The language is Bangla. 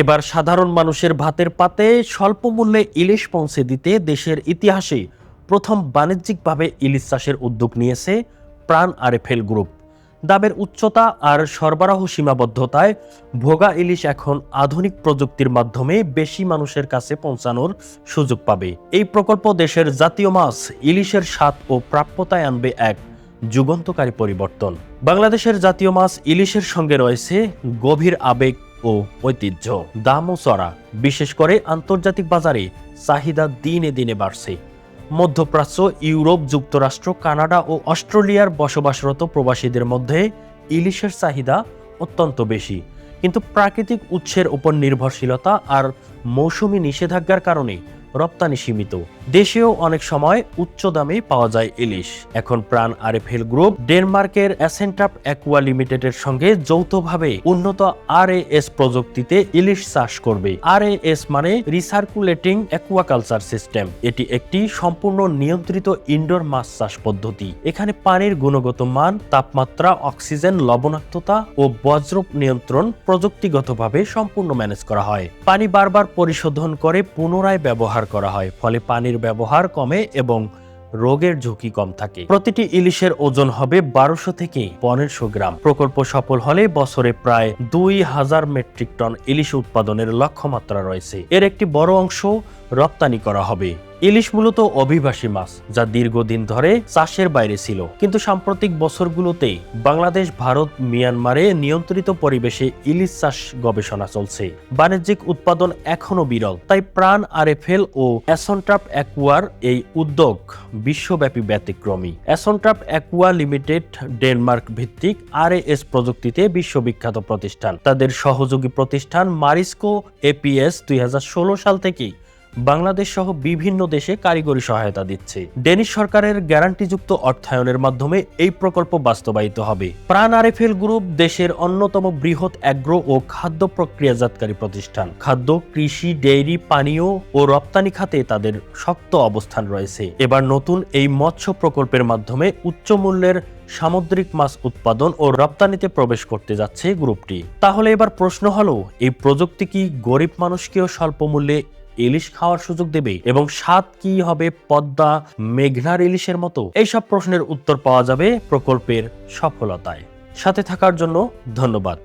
এবার সাধারণ মানুষের ভাতের পাতে স্বল্প মূল্যে ইলিশ পৌঁছে দিতে দেশের ইতিহাসে প্রথম বাণিজ্যিকভাবে ইলিশ চাষের উদ্যোগ নিয়েছে প্রাণ আরএফএল গ্রুপ। দামের উচ্চতা আর সরবরাহ সীমাবদ্ধতায় ভোগা ইলিশ এখন আধুনিক প্রযুক্তির মাধ্যমে বেশি মানুষের কাছে পৌঁছানোর সুযোগ পাবে। এই প্রকল্প দেশের জাতীয় মাছ, ইলিশের স্বাদ ও প্রাপ্যতায় আনবে এক যুগান্তকারী পরিবর্তন। বাংলাদেশের জাতীয় মাছ ইলিশের সঙ্গে রয়েছে গভীর আবেগ ও ঐতিহ্য। দামও চড়া, বিশেষ করে আন্তর্জাতিক বাজারে চাহিদা দিনে দিনে বাড়ছে। মধ্যপ্রাচ্য, ইউরোপ, যুক্তরাষ্ট্র, কানাডা ও অস্ট্রেলিয়ার বসবাসরত প্রবাসীদের মধ্যে ইলিশের চাহিদা অত্যন্ত বেশি। কিন্তু প্রাকৃতিক উৎসের উপর নির্ভরশীলতা আর মৌসুমি নিষেধাজ্ঞার কারণে রপ্তানি সীমিত। দেশেও অনেক সময় উচ্চ দামে পাওয়া যায় ইলিশ। এখন প্রাণ আরএফএল গ্রুপ ডেনমার্কের অ্যাসেন্টাপ অ্যাকুয়া লিমিটেডের সঙ্গে যৌথভাবে উন্নত আর এস প্রযুক্তিতে ইলিশ চাষ করবে। আর এস মানে রিসার্কুলেটিং অ্যাকুয়াকালচার সিস্টেম। এটি একটি সম্পূর্ণ নিয়ন্ত্রিত ইনডোর মাছ চাষ পদ্ধতি। এখানে পানির গুণগত মান, তাপমাত্রা, অক্সিজেন লবণাক্ততা ও বজ্র নিয়ন্ত্রণ প্রযুক্তিগতভাবে সম্পূর্ণ ম্যানেজ করা হয়। পানি বারবার পরিশোধন করে পুনরায় ব্যবহার করা হয়। ফলে পানির ব্যবহার কমে এবং রোগের ঝুঁকি কম থাকে। প্রতিটি ইলিশের ওজন হবে বারোশো থেকে পনেরোশো গ্রাম। প্রকল্প সফল হলে বছরে প্রায় দুই হাজার মেট্রিক টন ইলিশ উৎপাদনের লক্ষ্যমাত্রা রয়েছে। এর একটি বড় অংশ রপ্তানি করা হবে। ইলিশ মূলত অভিবাসী মাছ, যা দীর্ঘদিন ধরে চাষের বাইরে ছিল। কিন্তু সাম্প্রতিক বছরগুলোতে বাংলাদেশ, ভারত, মিয়ানমারে নিয়ন্ত্রিত পরিবেশে ইলিশ চাষ গবেষণা চলছে। বাণিজ্যিক উৎপাদন এখনও বিরল, তাই প্রাণ আরএফএল ও অ্যাসন্ট্রাপ অ্যাকুয়ার এই উদ্যোগ বিশ্বব্যাপী ব্যতিক্রমী। অ্যাসন্ট্রাপ অ্যাকুয়া লিমিটেড, ডেনমার্ক ভিত্তিক আর এস প্রযুক্তিতে বিশ্ববিখ্যাত প্রতিষ্ঠান। তাদের সহযোগী প্রতিষ্ঠান মারিস্কো এপিএস দুই হাজার ষোলো সাল থেকেই বাংলাদেশ সহ বিভিন্ন দেশে কারিগরি সহায়তা দিচ্ছে। ডেনিশ সরকারের গ্যারান্টিযুক্ত অর্থায়নের মাধ্যমে এই প্রকল্প বাস্তবায়িত হবে। প্রাণ আরএফএল গ্রুপ দেশের অন্যতম বৃহৎ অ্যাগ্রো ও খাদ্য প্রক্রিয়াজাতকারী প্রতিষ্ঠান। খাদ্য, কৃষি, ডেইরি, পানীয় ও রপ্তানি খাতে তাদের শক্ত অবস্থান রয়েছে। এবার নতুন এই মৎস্য প্রকল্পের মাধ্যমে উচ্চ মূল্যের সামুদ্রিক মাছ উৎপাদন ও রপ্তানিতে প্রবেশ করতে যাচ্ছে গ্রুপটি। তাহলে এবার প্রশ্ন হলো, এই প্রযুক্তি কি গরিব মানুষকেও স্বল্প মূল্যে ইলিশ খাওয়ার সুযোগ দেবে এবং স্বাদ কি হবে পদ্মা, মেঘনার ইলিশের মতো? এইসব প্রশ্নের উত্তর পাওয়া যাবে প্রকল্পের সফলতায়। সাথে থাকার জন্য ধন্যবাদ।